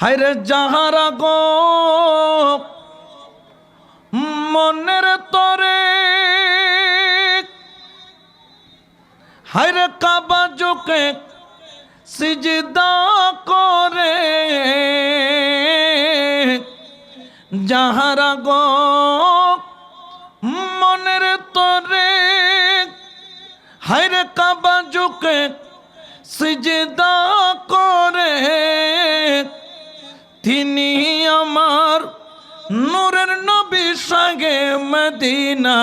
হাইরে যাহারা গো, মনের তরে হাইরে কাবা জোকে সিজদা করে, যাহারা গো, মনের তরে হাইরে কাবা জোকে সিজদা করে তিনি আমার নূরের নবী সাগে মদিনা।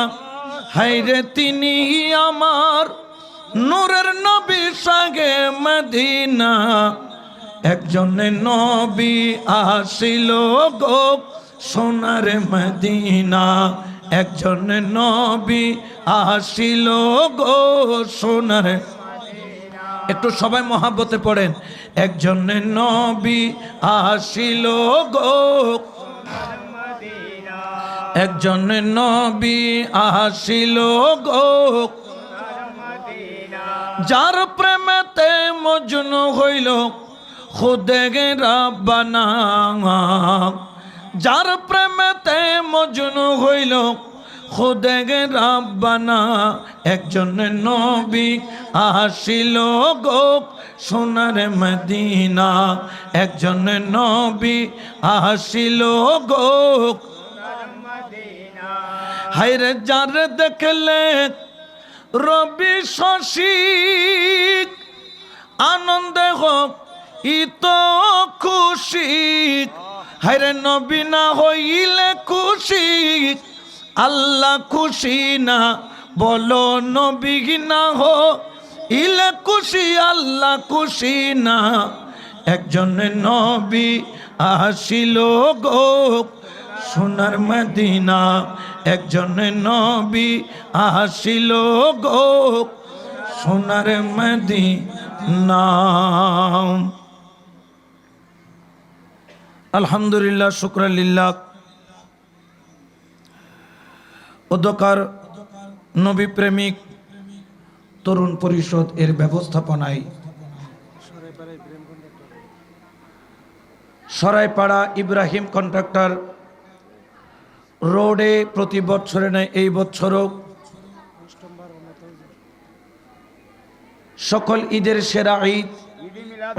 হাইরে তিনি আমার নূরের নবী সাগে মদিনা। একজনে নবী আসিল গো সোনার মদিনা। একজনে নবী আসিল গো সোনার একটু সবাই মহাব্বতে পড়েন। একজনের নবী আসিল গো। একজনের নবী আসিল গো। যার প্রেমেতে মজনু হইল, খুদে রাব্বানা। যার প্রেমেতে মজনু হইল, খুদে রাব্বানা। একজনের নবী আসিল গো সোনার মদিনা একজনের নবী আসিল গো হাইরে যার দেখলে রবি শশী, আনন্দে হোক ইত খুশি হাইরে নবী না হইলে খুশি, আল্লাহ খুশি না, বলো নবী না হো ইলে খুশি, আল্লাহ খুশি না। একজনের নবী আসিল গো সোনার মদিনা। একজনের নবী আসিল গো সোনার মদিনা। আলহামদুলিল্লাহ, শুক্রালিল্লাহ। অধ্যকার নবী প্রেমিক তরুণ পরিষদ এর ব্যবস্থাপনায়। সরাইপাড়া ইব্রাহিম কন্ট্রাক্টর রোডে প্রতি বছরে নেয় এই বছরও। সকল ঈদের সেরা ঈদ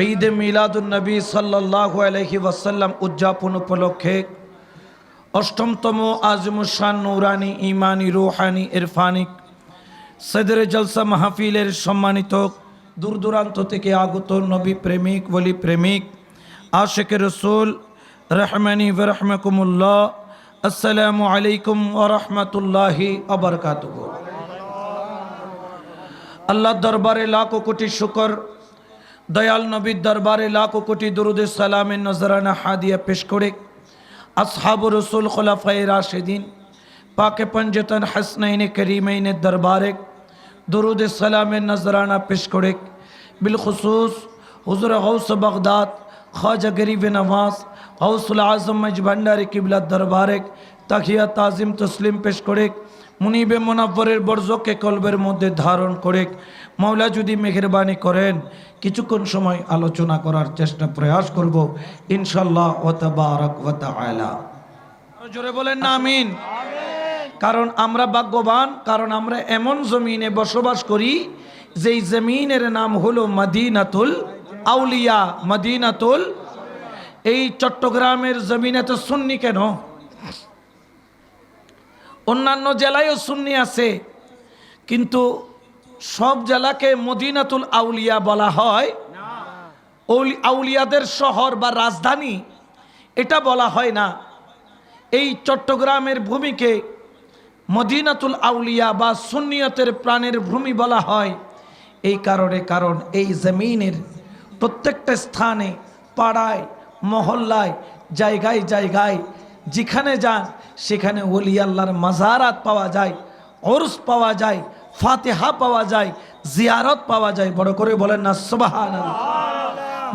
ঈদ মিলাদুন নবী সাল্লাহ আলহি ওয়াসাল্লাম উদযাপন উপলক্ষে অষ্টমতম আজমুসান নৌরানি ইমানি রুহানি ইরফানিক সদর জলসা মাহফিলের সম্মানিত দূর দূরান্ত থেকে আগত নবী প্রেমিক বলি প্রেমিক, আশেক রসুল, রহমানি রহমকুমুল্লাহ, আসসালামু আলাইকুম ওরহমতুল্লাহি আবরকাত আল্লাহ দরবারে লাখো কোটি শুকর, দয়াল নবীর দরবারে লাখো কোটি দুরুদ সালামের নজরানা হাদিয়া পেশ করে আসহাব রসুল খোলাফাই রাশেদিন, পাকে পঞ্জতন হাসনাইন করিমাইনের দরবারে درود سلام نظرانہ پیش بالخصوص حضور غوث بغداد خواجہ گریب نواز غوث العظم مجبندر قبلہ دربارک تخیہ تازم تسلیم پشکڑک منیب منفر برزو کے کلبر مدد دھارن کڑک مولا جدی মধ্যে کرین۔ করে মাওলা شمائی মেহেরবানি করেন কিছুক্ষণ چشن پریاش করার চেষ্টা প্রয়াস করব ইনশাল্লাহ ওতাবারক ওয়াতাআলা জোরে বলেন না آمین۔ কারণ আমরা ভাগ্যবান, কারণ আমরা এমন জমিনে বসবাস করি, যেই জমিনের নাম হলো মদিনাতুল আউলিয়া। মদিনাতুল, এই চট্টগ্রামের জমিনে তো সুন্নি কেন? অন্যান্য জেলায়ও সুন্নি আছে, কিন্তু সব জেলাকে মদিনাতুল আউলিয়া বলা হয়। আউলি- আউলিয়াদের শহর বা রাজধানী, এটা বলা হয় না। এই চট্টগ্রামের ভূমিকে মদিনাতুল আউলিয়া বা সুন্নিয়তের প্রাণের ভূমি বলা হয়। এই কারণে কারণ এই জমিনের প্রত্যেকটা স্থানে, পাড়ায়, মহল্লায়, জায়গায় জায়গায় যেখানে যান, সেখানে ওলি আল্লাহর মাজারাত পাওয়া যায়, ওরস পাওয়া যায়, ফাতেহা পাওয়া যায়, জিয়ারত পাওয়া যায়। বড় করে বলেন না সুবাহান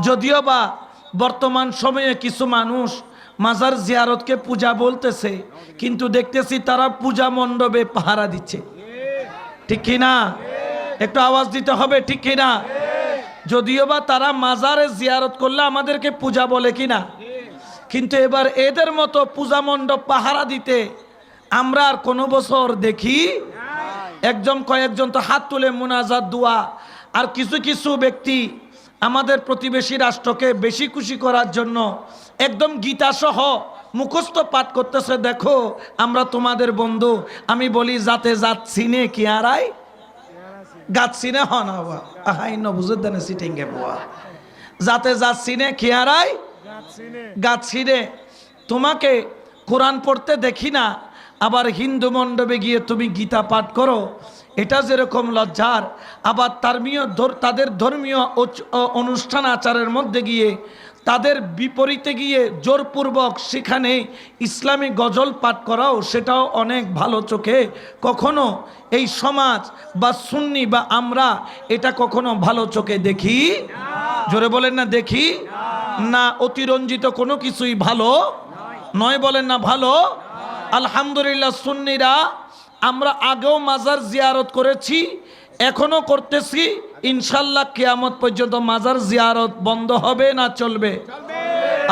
যদিও বা বর্তমান সময়ে কিছু মানুষ মাজার জিয়ারতকে পূজা বলতেছে, কিন্তু দেখতেছি তারা পূজা মণ্ডপে পাহারা দিচ্ছে। ঠিক কিনা? একটু আওয়াজ দিতে হবে, ঠিক কিনা? যদিও বা তারা মাজারে জিয়ারত করলে আমাদেরকে পূজা বলে কিনা? কিন্তু এবার এদের মতো পূজা মণ্ডপ পাহারা দিতে আমরা আর কোনো বছর দেখি একজন কয়েকজন তো হাত তুলে মুনাজাত, দোয়া, আর কিছু কিছু ব্যক্তি আমাদের প্রতিবেশী রাষ্ট্রকে বেশি খুশি করার জন্য একদম গীতা সহ মুখস্থ পাঠ করতেছে দেখো আমরা তোমাদের বন্ধু। আমি বলি যাতে যাচ্ছি নে কি আরাই গাচ্ছি নে হন হওয়া আহাই ন বুঝে দেনে সিটিংয়ে যাতে যাচ্ছি নে কি আরাই গাচ্ছি রে তোমাকে কোরআন পড়তে দেখি না আবার হিন্দু মণ্ডপে গিয়ে তুমি গীতা পাঠ করো এটা যেরকম লজ্জার। আবার ধর্মীয় ধর- তাদের ধর্মীয় অনুষ্ঠান আচারের মধ্যে গিয়ে তাদের বিপরীতে গিয়ে জোরপূর্বক সেখানে ইসলামী গজল পাঠ করাও সেটাও অনেক ভালো চোখে। কখনো এই সমাজ বা সুন্নি বা আমরা এটা কখনো ভালো চোখে দেখি? জোরে বলেন না, দেখি? না, অতিরঞ্জিত কোনো কিছুই ভালো? নয় বলেন না, ভালো? আলহামদুলিল্লাহ, সুন্নিরা আমরা আগেও মাজার জিয়ারত করেছি, এখনও করতেছি। ইনশাল্লাহ কিয়ামত পর্যন্ত মাজার জিয়ারত বন্ধ হবে না চলবে।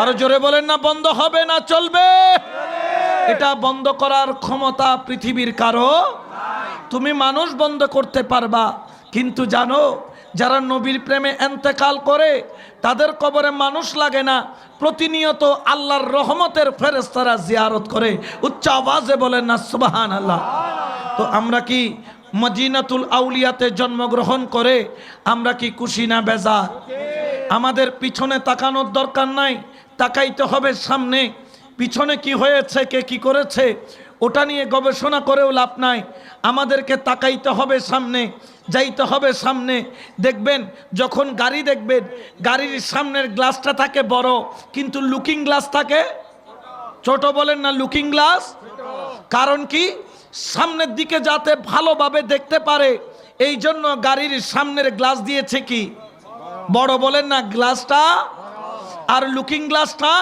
আরও জোরে বলেন না, বন্ধ হবে না চলবে? এটা বন্ধ করার ক্ষমতা পৃথিবীর কারও তুমি মানুষ বন্ধ করতে পারবা, কিন্তু জানো, যারা নবীর প্রেমে এন্তেকাল করে, তাদের কবরে মানুষ লাগে না। প্রতিনিয়ত আল্লাহর রহমতের ফেরেস্তারা জিয়ারত করে। উচ্চ আওয়াজে বলেন না সুবাহান আল্লাহ তো আমরা কি মদিনাতুল আউলিয়াতে জন্মগ্রহণ করে, আমরা কি খুশি না বেজার? আমাদের পিছনে তাকানোর দরকার নাই, তাকাইতে হবে সামনে। পিছনে কি হয়েছে, কে কি করেছে, ওটা নিয়ে গবেষণা করেও লাভ নাই। আমাদেরকে তাকাইতে হবে সামনে, যাইতে হবে সামনে। দেখবেন, যখন গাড়ি দেখবেন, গাড়ির সামনের গ্লাসটা থাকে বড়, কিন্তু লুকিং গ্লাস থাকে ছোট বলেন না লুকিং গ্লাস কারণ কি? সামনের দিকে যাতে ভালোভাবে দেখতে পারে, এই জন্য গাড়ির সামনের গ্লাস দিয়েছে কি? বড় বলেন না, গ্লাসটা আর লুকিং গ্লাসটা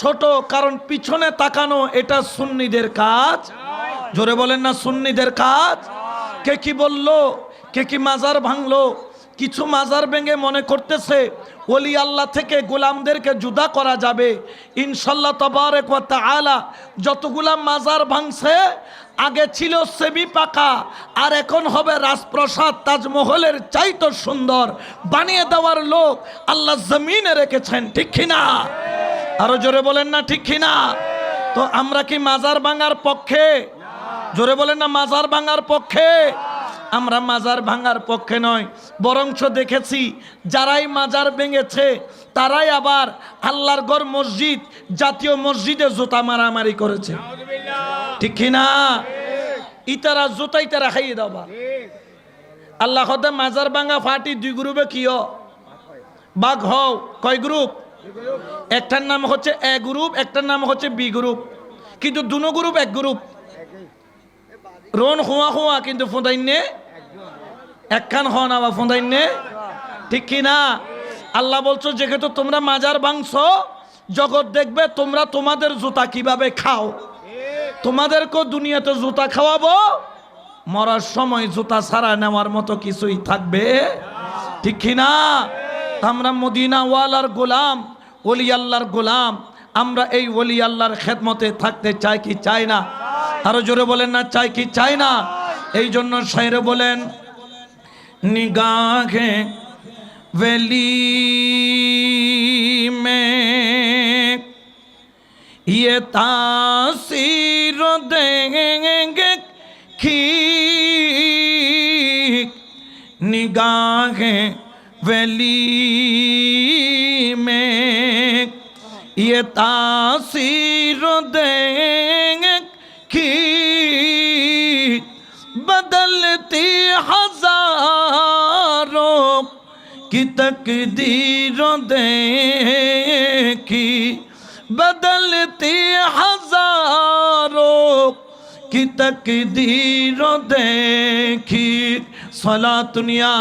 ছোট, কারণ পিছনে তাকানো এটা সুন্নিদের কাজ। জোরে বলেন না, সুন্নিদের কাজ। কে কি বলল? কে কি মাজার ভাঙলো? কিছু মাজার ভেঙে মনে করতেছে, ওলি আল্লাহ থেকে গোলামদেরকে জুদা করা যাবে। ইনশাল্লাহ তবারেক তাআলা যতগুলা মাজার ভাঙছে, আগে ছিল সেমি পাকা, আর এখন হবে রাজপ্রসাদ তাজমহলের চাইতো সুন্দর। বানিয়ে দেওয়ার লোক আল্লাহ জমিনে রেখেছেন, ঠিক কিনা? আরও জোরে বলেন না, ঠিক কিনা? তো আমরা কি মাজার ভাঙার পক্ষে? জোরে বলেন না, মাজার ভাঙার পক্ষে? আমরা মাজার ভাঙার পক্ষে নয় বরঞ্চ দেখেছি যারাই মাজার ভেঙেছে, তারাই আবার আল্লাহর গড় মসজিদ, জাতীয় মসজিদে জুতা মারামারি করেছে। ঠিক কিনা? ইতারা জুতা ইতারা খাইয়ে দাও আল্লাহ হতে মাজার ভাঙা ফাটি দুই গ্রুপে কিয় বাঘ হও কয় গ্রুপ? একটার নাম হচ্ছে এ গ্রুপ, একটার নাম হচ্ছে বি গ্রুপ। কিন্তু দুনো গ্রুপ এক গ্রুপ। রোন হুয়া হুয়া কিন্তু ফোঁদাইনে একখান হন আবার ফোঁদাইনে ঠিক কি না? আল্লাহ বলছো, যেহেতু তোমরা মাজার বাংশ জগৎ দেখবে তোমরা তোমাদের জুতা কীভাবে খাও? তোমাদেরকেও দুনিয়াতে জুতা খাওয়াবো? মরার সময় জুতা ছাড়া নেওয়ার মতো কিছুই থাকবে? ঠিক কি না? আমরা মদিনা ওয়ালার গোলাম ওলি আল্লাহর গোলাম, আমরা এই ওলি আল্লাহর খেদমতে থাকতে চাই কি চাই না? আরও জোরে বলেন না, চাই কি চাই না? এই জন্য সাইরে বলেন, নিগাহে ভেলি মে ইয়ে তাসির দেঙ্গে কি নিগাহে ভেলি মে ইয়ে তাসির কি তকদীর দেখি বদলতি হাজারো কি তকদীর দেখি সলা দুনিয়া